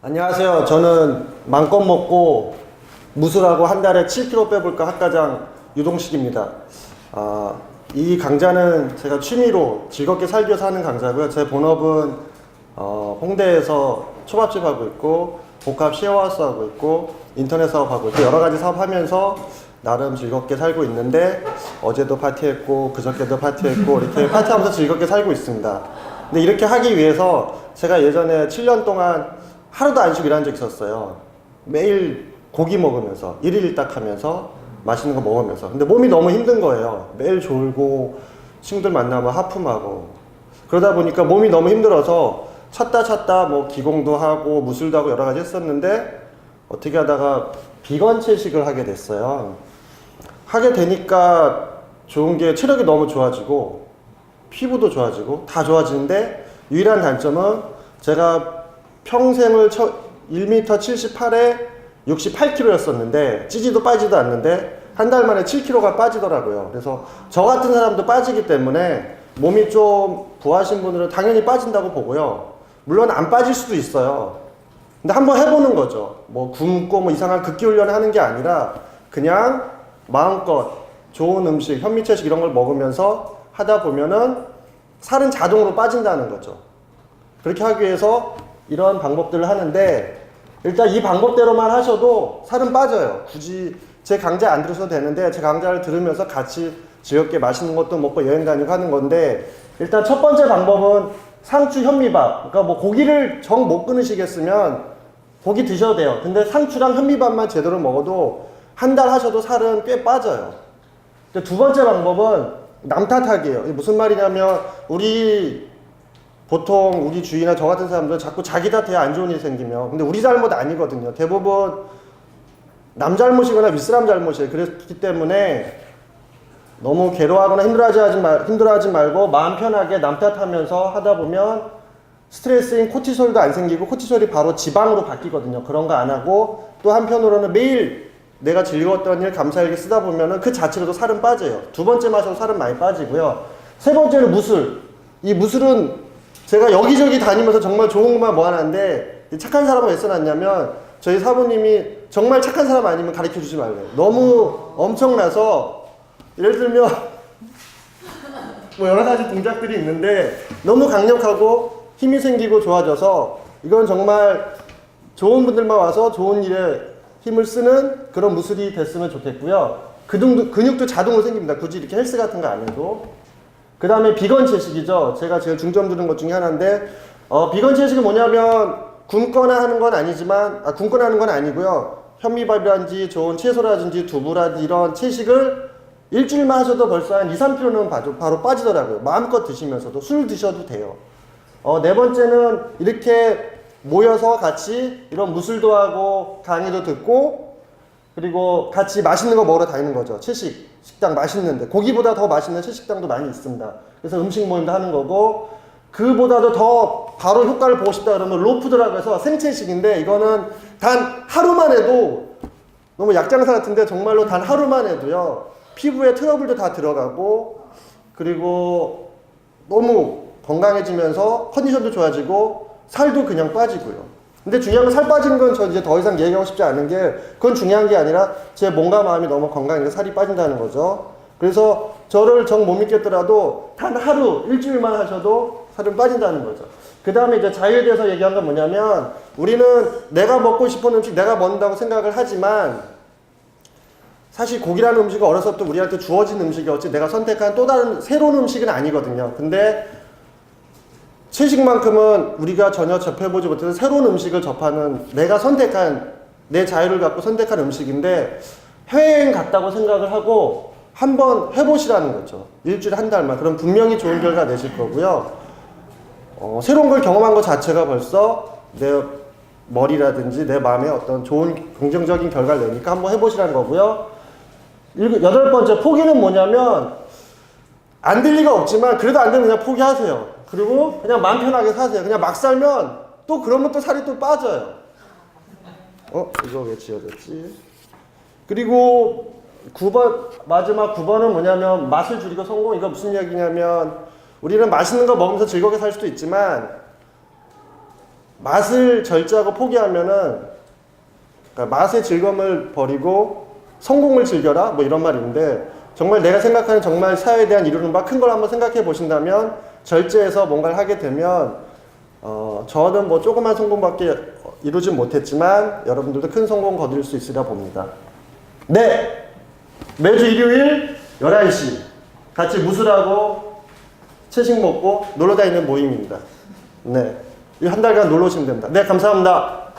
안녕하세요. 저는 맘껏 먹고 무술하고 한 달에 7kg 빼볼까 학과장 유동식입니다. 아, 이 강좌는 제가 취미로 즐겁게 살기 위해서 하는 강좌고요. 제 본업은 어, 홍대에서 초밥집 하고 있고 복합 쉐어하우스 하고 있고 인터넷 사업 하고 있고 여러 가지 사업 하면서 나름 즐겁게 살고 있는데 어제도 파티했고 그저께도 파티했고 이렇게 파티하면서 즐겁게 살고 있습니다. 근데 이렇게 하기 위해서 제가 예전에 7년 동안 하루도 안 쉬고 일한 적 있었어요. 매일 고기 먹으면서 일일 일딱 하면서 맛있는 거 먹으면서 근데 몸이 너무 힘든 거예요. 매일 졸고 친구들 만나면 하품하고 그러다 보니까 몸이 너무 힘들어서 찾다 찾다 뭐 기공도 하고 무술도 하고 여러 가지 했었는데 어떻게 하다가 비건 채식을 하게 됐어요. 하게 되니까 좋은 게 체력이 너무 좋아지고 피부도 좋아지고 다 좋아지는데 유일한 단점은 제가 평생을 1m 78에 68kg였었는데 찌지도 빠지도 않는데 한 달 만에 7kg가 빠지더라고요. 그래서 저 같은 사람도 빠지기 때문에 몸이 좀 부하신 분들은 당연히 빠진다고 보고요. 물론 안 빠질 수도 있어요. 근데 한번 해보는 거죠. 뭐 굶고 뭐 이상한 극기 훈련을 하는 게 아니라 그냥 마음껏 좋은 음식, 현미채식 이런 걸 먹으면서 하다 보면은 살은 자동으로 빠진다는 거죠. 그렇게 하기 위해서 이런 방법들을 하는데 일단 이 방법대로만 하셔도 살은 빠져요. 굳이 제 강좌 안 들으셔도 되는데 제 강좌를 들으면서 같이 즐겁게 맛있는 것도 먹고 여행 다니고 하는 건데 일단 첫 번째 방법은 상추 현미밥. 그러니까 뭐 고기를 정 못 끊으시겠으면 고기 드셔도 돼요. 근데 상추랑 현미밥만 제대로 먹어도 한 달 하셔도 살은 꽤 빠져요. 두 번째 방법은 남 탓하기예요. 이게 무슨 말이냐면 우리 보통 우리 주위나 저 같은 사람들 자꾸 자기 탓해 안 좋은 일 생기면 근데 우리 잘못 아니거든요. 대부분 남 잘못이거나 윗사람 잘못이에요. 그렇기 때문에 너무 괴로워하거나 힘들어하지 말, 힘들어하지 말고 마음 편하게 남 탓하면서 하다 보면 스트레스인 코티솔도 안 생기고 코티솔이 바로 지방으로 바뀌거든요. 그런 거 안 하고 또 한편으로는 매일 내가 즐거웠던 일 감사일기 쓰다 보면은 그 자체로도 살은 빠져요. 두 번째 마셔도 살은 많이 빠지고요. 세 번째는 무술. 이 무술은 제가 여기저기 다니면서 정말 좋은 것만 모아놨는데 이 착한 사람은 왜 써놨냐면 저희 사부님이 정말 착한 사람 아니면 가르쳐 주지 말래요. 너무 엄청나서 예를 들면 뭐 여러 가지 동작들이 있는데 너무 강력하고 힘이 생기고 좋아져서 이건 정말 좋은 분들만 와서 좋은 일에 힘을 쓰는 그런 무술이 됐으면 좋겠고요. 근육도, 근육도 자동으로 생깁니다. 굳이 이렇게 헬스 같은 거 안 해도. 그 다음에 비건 채식이죠. 제가 제일 중점 두는 것 중에 하나인데, 어, 비건 채식은 뭐냐면 굶거나 하는 건 아니지만, 아, 굶거나 하는 건 아니고요. 현미밥이라든지 좋은 채소라든지 두부라든지 이런 채식을 일주일만 하셔도 벌써 한 2, 3kg는 바로, 바로 빠지더라고요. 마음껏 드시면서도 술 드셔도 돼요. 어, 네 번째는 이렇게 모여서 같이 이런 무술도 하고 강의도 듣고 그리고 같이 맛있는 거 먹으러 다니는 거죠. 채식 식당 맛있는데 고기보다 더 맛있는 채식당도 많이 있습니다. 그래서 음식 모임도 하는 거고 그보다도 더 바로 효과를 보고 싶다 그러면 로푸드라고 해서 생채식인데 이거는 단 하루만 해도 너무 약장사 같은데 정말로 단 하루만 해도요 피부에 트러블도 다 들어가고 그리고 너무 건강해지면서 컨디션도 좋아지고 살도 그냥 빠지고요. 근데 중요한 건 살 빠지는 건저 이제 더 이상 얘기하고 싶지 않은 게 그건 중요한 게 아니라 제 몸과 마음이 너무 건강해서 살이 빠진다는 거죠. 그래서 저를 정 못 믿겠더라도 단 하루 일주일만 하셔도 살은 빠진다는 거죠. 그 다음에 이제 자유에 대해서 얘기한 건 뭐냐면 우리는 내가 먹고 싶은 음식 내가 먹는다고 생각을 하지만 사실 고기라는 음식은 어려서부터 우리한테 주어진 음식이었지 내가 선택한 또 다른 새로운 음식은 아니거든요. 근데 채식만큼은 우리가 전혀 접해보지 못해서 새로운 음식을 접하는 내가 선택한 내 자유를 갖고 선택한 음식인데 해외여행 갔다고 생각을 하고 한번 해보시라는 거죠. 일주일에 한 달만. 그럼 분명히 좋은 결과 내실 거고요. 어, 새로운 걸 경험한 것 자체가 벌써 내 머리라든지 내 마음에 어떤 좋은 긍정적인 결과를 내니까 한번 해보시라는 거고요. 일곱, 여덟 번째 포기는 뭐냐면 안 될 리가 없지만 그래도 안 되면 그냥 포기하세요. 그리고 그냥 마음 편하게 사세요. 그냥 막 살면 또 그러면 또 살이 또 빠져요. 어? 이거 왜 지어졌지? 그리고 9번 마지막 9번은 뭐냐면 맛을 줄이고 성공. 이거 무슨 이야기냐면 우리는 맛있는 거 먹으면서 즐겁게 살 수도 있지만 맛을 절제하고 포기하면은 그러니까 맛의 즐거움을 버리고 성공을 즐겨라 뭐 이런 말인데 정말 내가 생각하는 정말 사회에 대한 이루는 바 큰 걸 한번 생각해 보신다면 절제해서 뭔가를 하게 되면 어, 저는 뭐 조그만 성공밖에 이루진 못했지만 여러분들도 큰 성공 거둘 수 있으리라 봅니다. 네! 매주 일요일 11시 같이 무술하고 채식 먹고 놀러 다니는 모임입니다. 네. 이한 달간 놀러 오시면 됩니다. 네, 감사합니다.